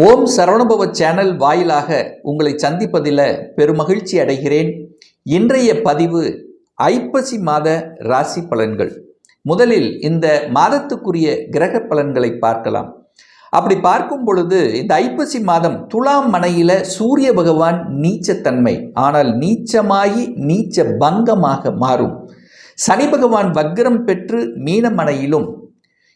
ஓம் Saravanabhava channel வாயிலாக உங்களை சந்திப்பதில் பெருமகிழ்ச்சி அடைகிறேன். இன்றைய பதிவு ஐப்பசி மாத ராசி பலன்கள். முதலில் இந்த மாதத்துக்குரிய கிரக பலன்களை பார்க்கலாம். அப்படி பார்க்கும் பொழுது இந்த ஐப்பசி மாதம் துலாம் மனையில் சூரிய பகவான் நீச்சத்தன்மை. ஆனால் நீச்சமாகி நீச்ச பங்கமாக மாறும். சனி பகவான் வக்ரம் பெற்று மீனமனையிலும்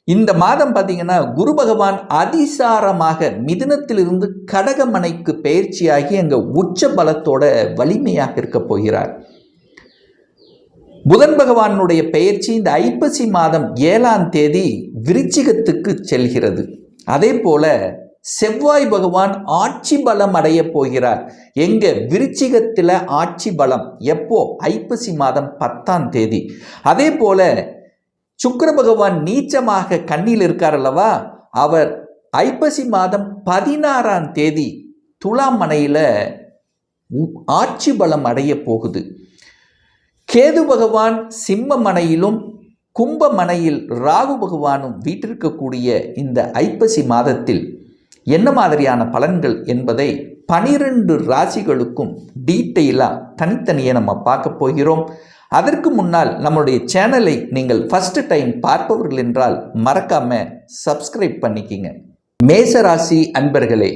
இந்த மாதம் பார்த்தீங்கன்னா குரு பகவான் அதிசாரமாக மிதுனத்திலிருந்து கடகமனைக்கு பயிற்சியாகி அங்கே உச்ச பலத்தோட வலிமையாக இருக்க போகிறார். புதன் பகவானுடைய பெயர்ச்சி இந்த ஐப்பசி மாதம் ஏழாம் தேதி விருச்சிகத்துக்கு செல்கிறது. அதே போல செவ்வாய் பகவான் ஆட்சி பலம் அடைய போகிறார். எங்க விருச்சிகத்தில் ஆட்சி பலம் எப்போ? ஐப்பசி மாதம் பத்தாம் தேதி. அதே போல சுக்கர பகவான் நீச்சமாக கண்ணில் இருக்கார் அல்லவா? அவர் ஐப்பசி மாதம் பதினாறாம் தேதி துலாம் மனையில் ஆட்சி பலம் அடைய போகுது. கேது பகவான் சிம்ம மனையிலும் கும்ப மனையில் ராகு பகவானும் வீட்டிருக்கக்கூடிய இந்த ஐப்பசி மாதத்தில் என்ன மாதிரியான பலன்கள் என்பதை பனிரெண்டு ராசிகளுக்கும் டீட்டெயிலாக தனித்தனியே நம்ம பார்க்க போகிறோம். அதற்கு முன்னால் நம்மளுடைய சேனலை நீங்கள் ஃபஸ்ட்டு டைம் பார்ப்பவர்கள் என்றால் மறக்காம சப்ஸ்கிரைப் பண்ணிக்கிங்க. மேசராசி அன்பர்களே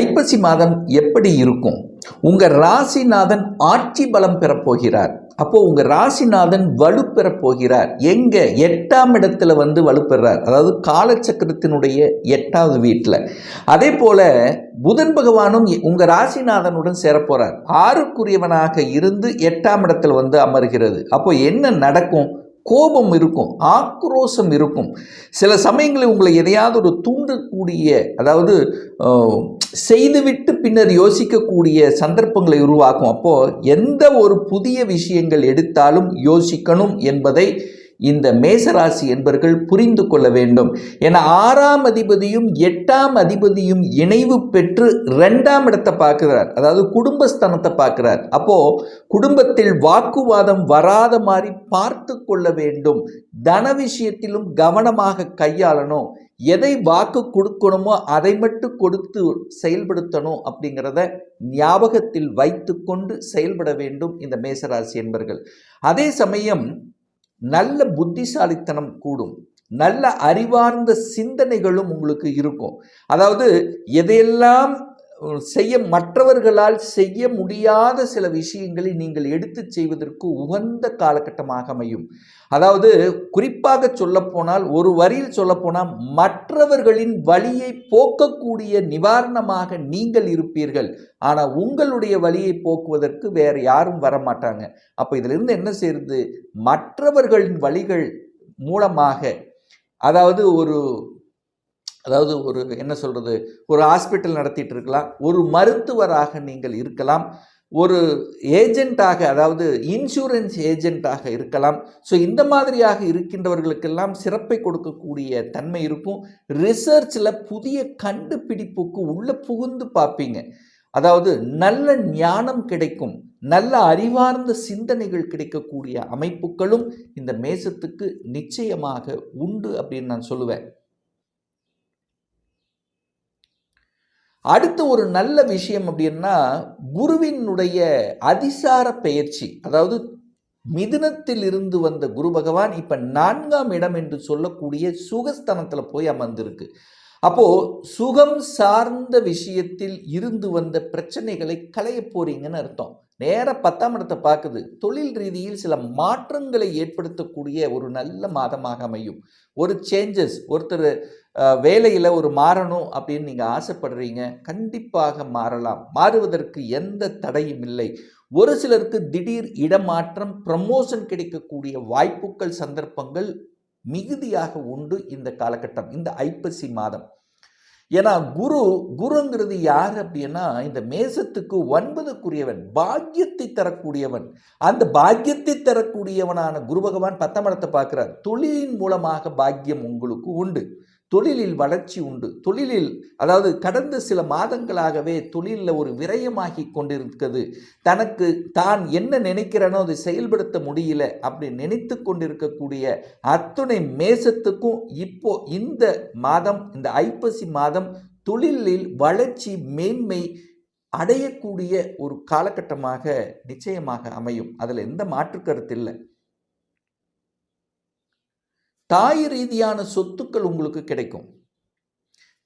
ஐப்பசி மாதம் எப்படி இருக்கும்? உங்கள் ராசிநாதன் ஆட்சி பலம் பெறப்போகிறார் அப்போ உங்கள் ராசிநாதன் வலுப்பெறப் போகிறார். எங்கே? எட்டாம் இடத்துல வந்து வலுப்பெறார் அதாவது காலச்சக்கரத்தினுடைய எட்டாவது வீட்டில் அதே போல் புதன் பகவானும் உங்கள் ராசிநாதனுடன் சேரப்போகிறார் ஆறுக்குரியவனாக இருந்து எட்டாம் இடத்தில் வந்து அமர்கிறது. அப்போ என்ன நடக்கும்? கோபம் இருக்கும் ஆக்ரோஷம் இருக்கும். சில சமயங்களில் உங்களை எதையாவது ஒரு தூண்டக்கூடிய அதாவது செய்துவிட்டு பின்னர் யோசிக்கக்கூடிய சந்தர்ப்பங்களை உருவாக்கும். அப்போது எந்த ஒரு புதிய விஷயங்கள் எடுத்தாலும் யோசிக்கணும் என்பதை இந்த மேசராசி என்பர்கள் புரிந்து கொள்ள வேண்டும். என ஆறாம் அதிபதியும் எட்டாம் அதிபதியும் இணைவு பெற்று ரெண்டாம் இடத்தை பார்க்கிறார். அதாவது குடும்பஸ்தானத்தை பார்க்கிறார். அப்போ குடும்பத்தில் வாக்குவாதம் வராத மாதிரி பார்த்து கொள்ள வேண்டும். தன விஷயத்திலும் கவனமாக கையாளணும். எதை வாக்கு கொடுக்கணுமோ அதை மட்டும் கொடுத்து செயல்படுத்தணும் அப்படிங்கிறத ஞாபகத்தில் வைத்து கொண்டு செயல்பட வேண்டும் இந்த மேசராசி என்பர்கள். அதே சமயம் நல்ல புத்திசாலித்தனம் கூடும். நல்ல அறிவார்ந்த சிந்தனைகளும் உங்களுக்கு இருக்கும். அதாவது எதையெல்லாம் செய்ய மற்றவர்களால் செய்ய முடியாத சில விஷயங்களை நீங்கள் எடுத்து செய்வதற்கு உகந்த காலகட்டமாக அமையும். அதாவது குறிப்பாக சொல்லப்போனால் ஒரு வரியில் சொல்லப்போனால் மற்றவர்களின் வழியை போக்கக்கூடிய நிவாரணமாக நீங்கள் இருப்பீர்கள். ஆனால் உங்களுடைய வழியை போக்குவதற்கு வேறு யாரும் வரமாட்டாங்க. அப்போ இதிலிருந்து என்ன செய்யுது மற்றவர்களின் வழிகள் மூலமாக அதாவது ஒரு அதாவது ஒரு என்ன சொல்கிறது ஒரு ஹாஸ்பிட்டல் நடத்திட்டு இருக்கலாம் ஒரு மருத்துவராக நீங்கள் இருக்கலாம். ஒரு ஏஜெண்ட்டாக அதாவது இன்சூரன்ஸ் ஏஜெண்ட்டாக இருக்கலாம். ஸோ இந்த மாதிரியாக இருக்கின்றவர்களுக்கெல்லாம் சிறப்பை கொடுக்கக்கூடிய தன்மை இருக்கும். ரிசர்ச்சில் புதிய கண்டுபிடிப்புக்கு உள்ளே புகுந்து பார்ப்பீங்க. அதாவது நல்ல ஞானம் கிடைக்கும். நல்ல அறிவார்ந்த சிந்தனைகள் கிடைக்கக்கூடிய அமைப்புகளும் இந்த மேசத்துக்கு நிச்சயமாக உண்டு அப்படின்னு நான் சொல்லுவேன். அடுத்த ஒரு நல்ல விஷயம் அப்படின்னா குருவினுடைய அதிசார பெயர்ச்சி. அதாவது மிதுனத்தில் இருந்து வந்த குரு பகவான் இப்போ நான்காம் இடம் என்று சொல்லக்கூடிய சுகஸ்தனத்தில் போய் அமர்ந்திருக்கு. அப்போது சுகம் சார்ந்த விஷயத்தில் இருந்து வந்த பிரச்சனைகளை களைய போறீங்கன்னு அர்த்தம். நேர பத்தாம் இடத்தை பார்க்குது. தொழில் ரீதியில் சில மாற்றங்களை ஏற்படுத்தக்கூடிய ஒரு நல்ல மாதமாக அமையும். ஒரு சேஞ்சஸ் ஒருத்தர் வேலையில் ஒரு மாறணும் அப்படின்னு நீங்கள் ஆசைப்படுறீங்க. கண்டிப்பாக மாறலாம். மாறுவதற்கு எந்த தடையும் இல்லை. ஒரு சிலருக்கு திடீர் இடமாற்றம் ப்ரமோஷன் கிடைக்கக்கூடிய வாய்ப்புகள் சந்தர்ப்பங்கள் மிகுதியாக உண்டு இந்த காலகட்டம் இந்த ஐப்பசி மாதம். ஏன்னா குரு குருங்கிறது யார் அப்படின்னா இந்த மேசத்துக்கு ஒன்பதுக்குரியவன் பாக்கியத்தை தரக்கூடியவன். அந்த பாக்கியத்தை தரக்கூடியவனான குரு பகவான் பத்தாம் இடத்தை பார்க்கிறார். தொழிலின் மூலமாக பாக்கியம் உங்களுக்கு உண்டு. தொழிலில் வளர்ச்சி உண்டு. தொழிலில் அதாவது கடந்த சில மாதங்களாகவே தொழிலில் ஒரு விரயமாகி கொண்டிருக்கிறது. தனக்கு தான் என்ன நினைக்கிறனோ அதை செயல்படுத்த முடியல அப்படி நினைத்து கொண்டிருக்கக்கூடிய அத்துணை மேசத்துக்கும் இப்போ இந்த மாதம் இந்த ஐப்பசி மாதம் தொழிலில் வளர்ச்சி மேன்மை அடையக்கூடிய ஒரு காலகட்டமாக நிச்சயமாக அமையும். அதில் எந்த மாற்று கருத்து இல்லை. தாய் ரீதியான சொத்துக்கள் உங்களுக்கு கிடைக்கும்.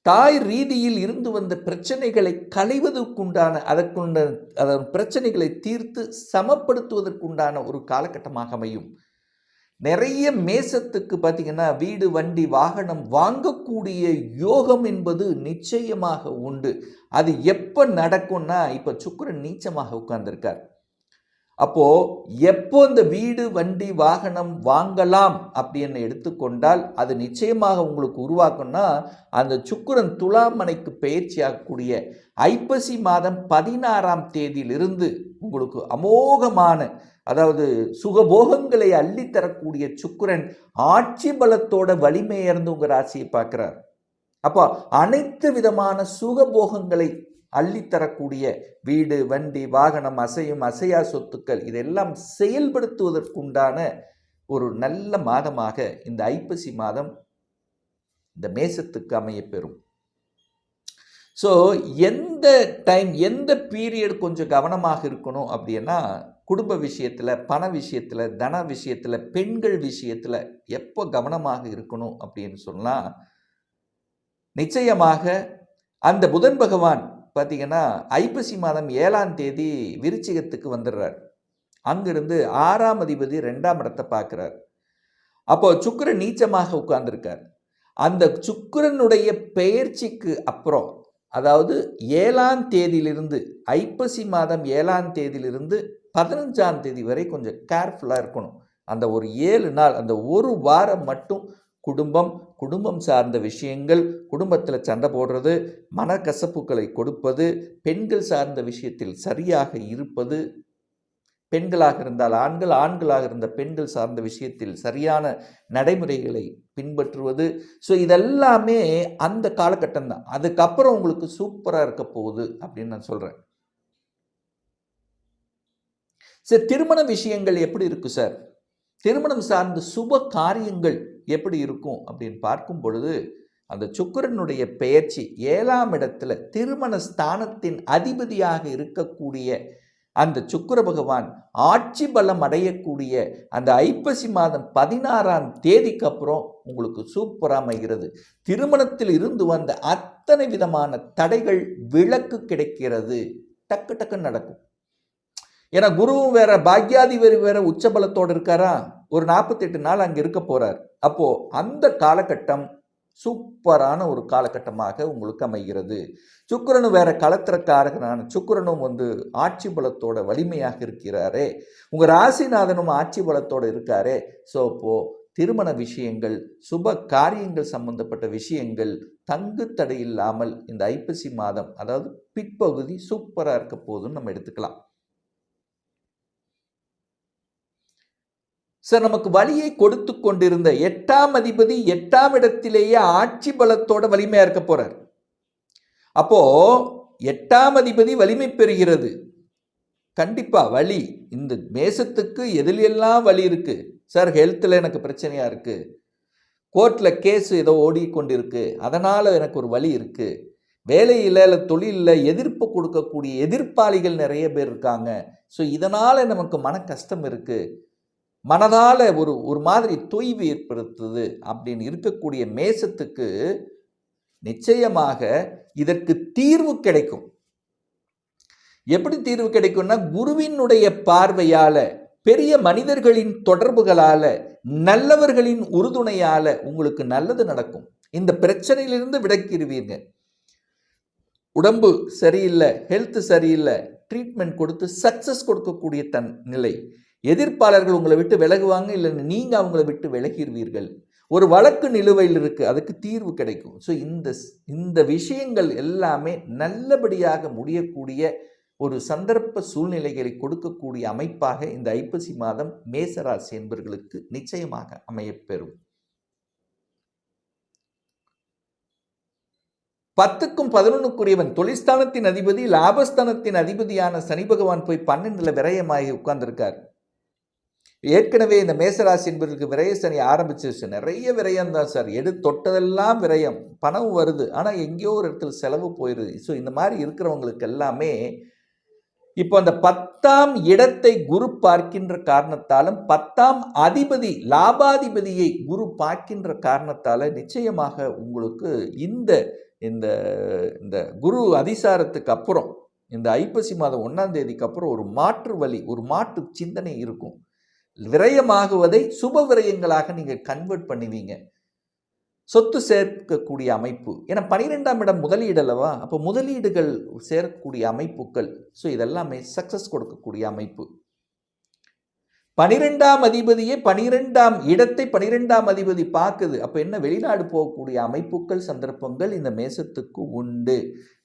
தாய் ரீதியில் இருந்து வந்த பிரச்சனைகளை களைவதற்குண்டான அதற்குண்ட அதன் பிரச்சனைகளை தீர்த்து சமப்படுத்துவதற்குண்டான ஒரு காலகட்டமாக அமையும். நிறைய மேசத்துக்கு பார்த்தீங்கன்னா வீடு வண்டி வாகனம் வாங்கக்கூடிய யோகம் என்பது நிச்சயமாக உண்டு. அது எப்போ நடக்கும்னா இப்போ சுக்கரன் நீச்சமாக உட்கார்ந்திருக்கார். அப்போ எப்போ இந்த வீடு வண்டி வாகனம் வாங்கலாம் அப்படின்னு எடுத்துக்கொண்டால் அது நிச்சயமாக உங்களுக்கு உருவாக்கும்னா அந்த சுக்கிரன் துலாமனைக்கு பயிற்சியாகக்கூடிய ஐப்பசி மாதம் பதினாறாம் தேதியிலிருந்து உங்களுக்கு அமோகமான அதாவது சுகபோகங்களை அள்ளித்தரக்கூடிய சுக்கிரன் ஆட்சி பலத்தோட வலிமையர்ந்து உங்கள் ராசியை பார்க்குறார். அப்போ அனைத்து விதமான சுகபோகங்களை அள்ளித்தரக்கூடிய வீடு வண்டி வாகனம் அசையும் அசையா சொத்துக்கள் இதெல்லாம் செயல்படுத்துவதற்குண்டான ஒரு நல்ல மாதமாக இந்த ஐப்பசி மாதம் இந்த மேசத்துக்கு அமையப்பெறும் ஸோ எந்த டைம் எந்த பீரியட் கொஞ்சம் கவனமாக இருக்கணும் அப்படின்னா குடும்ப விஷயத்தில் பண விஷயத்தில் தன விஷயத்தில் பெண்கள் விஷயத்தில் எப்போ கவனமாக இருக்கணும் அப்படின்னு சொன்னால் நிச்சயமாக அந்த புதன் பகவான் பார்த்தீங்கன்னா ஐப்பசி மாதம் ஏழாம் தேதி விருச்சிகத்துக்கு வந்துடுறார். அங்கிருந்து ஆறாம் அதிபதி ரெண்டாம் இடத்தை பார்க்குறார். அப்போ சுக்கரன் நீச்சமாக உட்கார்ந்துருக்கார். அந்த சுக்கரனுடைய பெயர்ச்சிக்கு அப்புறம் அதாவது ஏழாம் தேதியிலிருந்து ஐப்பசி மாதம் ஏழாம் தேதியிலிருந்து பதினஞ்சாம் தேதி வரை கொஞ்சம் கேர்ஃபுல்லாக இருக்கணும். அந்த ஒரு ஏழு நாள் அந்த ஒரு வாரம் மட்டும் குடும்பம் குடும்பம் சார்ந்த விஷயங்கள் குடும்பத்தில் சண்டை போடுறது மனக்கசப்புகளை கொடுப்பது பெண்கள் சார்ந்த விஷயத்தில் சரியாக இருப்பது பெண்களாக இருந்தால் ஆண்கள் ஆண்களாக இருந்த பெண்கள் சார்ந்த விஷயத்தில் சரியான நடைமுறைகளை பின்பற்றுவது. ஸோ இதெல்லாமே அந்த காலகட்டம் தான் அதுக்கப்புறம் உங்களுக்கு சூப்பராக இருக்க போகுது அப்படின்னு நான் சொல்கிறேன் சார் திருமண விஷயங்கள் எப்படி இருக்கு சார் திருமணம் சார்ந்த சுப காரியங்கள் எப்படி இருக்கும் அப்படின்னு பார்க்கும் பொழுது அந்த சுக்கிரனுடைய பெயர்ச்சி ஏழாம் இடத்துல திருமண ஸ்தானத்தின் அதிபதியாக இருக்கக்கூடிய அந்த சுக்கிர பகவான் ஆட்சி பலம் அடையக்கூடிய அந்த ஐப்பசி மாதம் பதினாறாம் தேதிக்கு அப்புறம் உங்களுக்கு சூப்பராக அமைகிறது. திருமணத்தில் இருந்து வந்த அத்தனை விதமான தடைகள் விலக்கு கிடைக்கிறது. டக்கு டக்குன்னு நடக்கும். ஏன்னா குருவும் வேற பாக்யாதிபதி வேற உச்சபலத்தோடு இருக்காரா? ஒரு நாற்பத்தெட்டு நாள் அங்கே இருக்க போறார். அப்போ அந்த காலகட்டம் சூப்பரான ஒரு காலகட்டமாக உங்களுக்கு அமைகிறது. சுக்கிரனும் வேற கலத்திரக்காரகனான சுக்கிரனும் வந்து ஆட்சி பலத்தோட வலிமையாக இருக்கிறாரே. உங்க ராசிநாதனும் ஆட்சி பலத்தோட இருக்காரே. ஸோ இப்போ திருமண விஷயங்கள் சுப காரியங்கள் சம்பந்தப்பட்ட விஷயங்கள் தங்கு தடை இல்லாமல் இந்த ஐப்பசி மாதம் அதாவது பிற்பகுதி சூப்பராக இருக்க போதுன்னு நம்ம எடுத்துக்கலாம். சார் நமக்கு வழியை கொடுத்து கொண்டிருந்த எட்டாம் அதிபதி எட்டாம் இடத்திலேயே ஆட்சி பலத்தோட வலிமையா இருக்க போறார். அப்போ எட்டாம் அதிபதி வலிமை பெறுகிறது. கண்டிப்பா வலி. இந்த மேசத்துக்கு எதிலெல்லாம் வலி இருக்கு? சார் ஹெல்த்தில் எனக்கு பிரச்சனையா இருக்கு. கோர்ட்டில் கேஸ் ஏதோ ஓடிக்கொண்டிருக்கு அதனால் எனக்கு ஒரு வழி இருக்கு. வேலையில் இல்லை தொழிலில் எதிர்ப்பு கொடுக்கக்கூடிய எதிர்ப்பாளிகள் நிறைய பேர் இருக்காங்க. ஸோ இதனால் நமக்கு மன கஷ்டம் இருக்குது மனதால் ஒரு ஒரு மாதிரி தொய்வு ஏற்படுத்துது அப்படின்னு இருக்கக்கூடிய மேசத்துக்கு நிச்சயமாக இதற்கு தீர்வு கிடைக்கும். எப்படி தீர்வு கிடைக்கும்னா குருவினுடைய பார்வையால் பெரிய மனிதர்களின் தொடர்புகளால் நல்லவர்களின் உறுதுணையால உங்களுக்கு நல்லது நடக்கும். இந்த பிரச்சனையிலிருந்து விடக்கிடுவீங்க உடம்பு சரியில்லை ஹெல்த் சரியில்லை ட்ரீட்மெண்ட் கொடுத்து சக்ஸஸ் கொடுக்கக்கூடிய தன் நிலை. எதிர்ப்பாளர்கள் உங்களை விட்டு விலகுவாங்க இல்லைன்னு நீங்கள் அவங்கள விட்டு விலகிடுவீர்கள் ஒரு வழக்கு நிலுவையில் இருக்குது அதுக்கு தீர்வு கிடைக்கும். ஸோ இந்த இந்த விஷயங்கள் எல்லாமே நல்லபடியாக முடியக்கூடிய ஒரு சந்தர்ப்ப சூழ்நிலைகளை கொடுக்கக்கூடிய அமைப்பாக இந்த ஐப்பசி மாதம் மேசராசி என்பவர்களுக்கு நிச்சயமாக அமையப்பெறும். பத்துக்கும் பதினொன்றுக்குரியவன் தொழிற்ஸ்தானத்தின் அதிபதி லாபஸ்தானத்தின் அதிபதியான சனி பகவான் போய் பன்னெண்டுல விரயமாகி உட்கார்ந்திருக்கார். ஏற்கனவே இந்த மேசராசி என்பதற்கு விரய சனி ஆரம்பிச்சிருச்சு. நிறைய விரயம் தான் சார். எடு தொட்டதெல்லாம் விரயம். பணம் வருது. ஆனால் எங்கேயோ ஒரு இடத்துல செலவு போயிடுது ஸோ இந்த மாதிரி இருக்கிறவங்களுக்கு எல்லாமே இப்போ அந்த பத்தாம் இடத்தை குரு பார்க்கின்ற காரணத்தாலும் பத்தாம் அதிபதி லாபாதிபதியை குரு பார்க்கின்ற காரணத்தால் நிச்சயமாக உங்களுக்கு இந்த இந்த இந்த குரு அதிசாரத்துக்கு அப்புறம் இந்த ஐப்பசி மாதம் ஒன்றாம் தேதிக்கு அப்புறம் ஒரு மாற்று வழி ஒரு மாற்று சிந்தனை இருக்கும். விரயமாகுவதை சுப விரயங்களாக நீங்கள் கன்வெர்ட் பண்ணுவீங்க. சொத்து சேர்க்கக்கூடிய அமைப்பு. ஏன்னா பனிரெண்டாம் இடம் முதலீடு அல்லவா? அப்போ முதலீடுகள் சேரக்கூடிய அமைப்புகள். ஸோ இதெல்லாமே சக்ஸஸ் கொடுக்கக்கூடிய அமைப்பு. பனிரெண்டாம் அதிபதியே பனிரெண்டாம் இடத்தை பனிரெண்டாம் அதிபதி பார்க்குது. அப்போ என்ன? வெளிநாடு போகக்கூடிய அமைப்புகள் சந்தர்ப்பங்கள் இந்த மேசத்துக்கு உண்டு.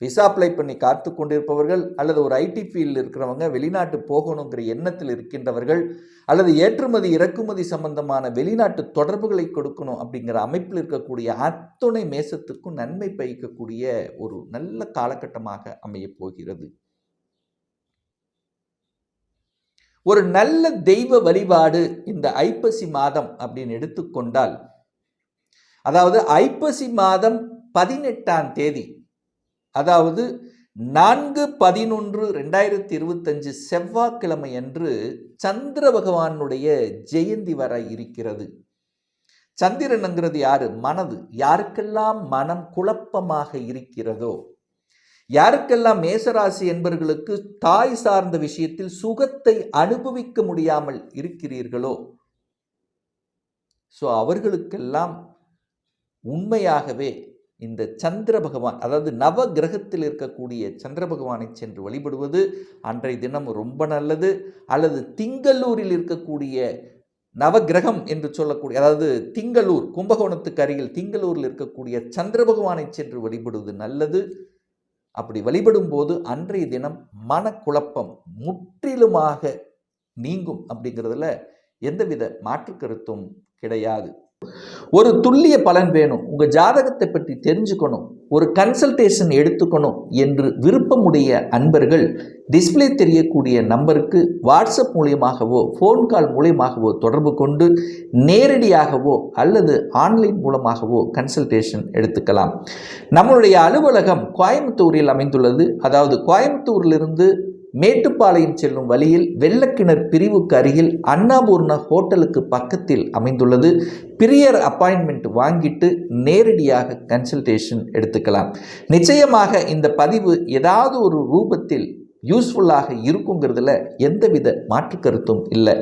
விசா அப்ளை பண்ணி காத்து கொண்டிருப்பவர்கள் அல்லது ஒரு ஐடி ஃபீல்டில் இருக்கிறவங்க வெளிநாட்டு போகணுங்கிற எண்ணத்தில் இருக்கின்றவர்கள் அல்லது ஏற்றுமதி இறக்குமதி சம்பந்தமான வெளிநாட்டு தொடர்புகளை கொடுக்கணும் அப்படிங்கிற அமைப்பில் இருக்கக்கூடிய அத்துணை மேசத்துக்கும் நன்மை பயக்கக்கூடிய ஒரு நல்ல காலகட்டமாக அமையப் போகிறது. ஒரு நல்ல தெய்வ வழிபாடு இந்த ஐப்பசி மாதம் அப்படின்னு எடுத்துக்கொண்டால் அதாவது ஐப்பசி மாதம் பதினெட்டாம் தேதி அதாவது நான்கு பதினொன்று ரெண்டாயிரத்தி இருபத்தஞ்சு செவ்வாய்க்கிழமை அன்று சந்திர பகவானுடைய ஜெயந்தி வர இருக்கிறது. சந்திரனுங்கிறது யாரு? மனது. யாருக்கெல்லாம் மனம் குழப்பமாக இருக்கிறதோ யாருக்கெல்லாம் மேசராசி என்பவர்களுக்கு தாய் சார்ந்த விஷயத்தில் சுகத்தை அனுபவிக்க முடியாமல் இருக்கிறீர்களோ? ஸோ அவர்களுக்கெல்லாம் உண்மையாகவே இந்த சந்திர பகவான் அதாவது நவ கிரகத்தில் இருக்கக்கூடிய சந்திர பகவானை சென்று வழிபடுவது அன்றைய தினம் ரொம்ப நல்லது. அல்லது திங்களூரில் இருக்கக்கூடிய நவகிரகம் என்று சொல்லக்கூடிய அதாவது திங்களூர் கும்பகோணத்துக்கு அருகில் திங்களூரில் இருக்கக்கூடிய சந்திர பகவானை சென்று வழிபடுவது நல்லது. அப்படி வழிபடும் போது அன்றைய தினம் மனக்குழப்பம் முற்றிலுமாக நீங்கும் அப்படிங்கிறதுல எந்தவித மாற்று கருத்தும் கிடையாது. ஒரு துல்லிய பலன் வேணும். உங்கள் ஜாதகத்தை பற்றி தெரிஞ்சுக்கணும். ஒரு கன்சல்டேஷன் எடுத்துக்கணும் என்று விருப்பமுடைய அன்பர்கள் டிஸ்பிளே தெரியக்கூடிய நம்பருக்கு வாட்ஸ்அப் மூலியமாகவோ ஃபோன் கால் மூலியமாகவோ தொடர்பு கொண்டு நேரடியாகவோ அல்லது ஆன்லைன் மூலமாகவோ கன்சல்டேஷன் எடுத்துக்கலாம். நம்மளுடைய அலுவலகம் கோயம்புத்தூரில் அமைந்துள்ளது. அதாவது கோயம்புத்தூரிலிருந்து மேட்டுப்பாளையம் செல்லும் வழியில் வெள்ளக்கிணர் பிரிவுக்கு அருகில் அன்னபூர்ண ஹோட்டலுக்கு பக்கத்தில் அமைந்துள்ளது. பிரியர் அப்பாயின்மெண்ட் வாங்கிட்டு நேரடியாக கன்சல்டேஷன் எடுத்துக்கலாம். நிச்சயமாக இந்த பதிவு ஏதாவது ஒரு ரூபத்தில் யூஸ்ஃபுல்லாக இருக்குங்கிறதுல எந்தவித மாற்று கருத்தும் இல்லை.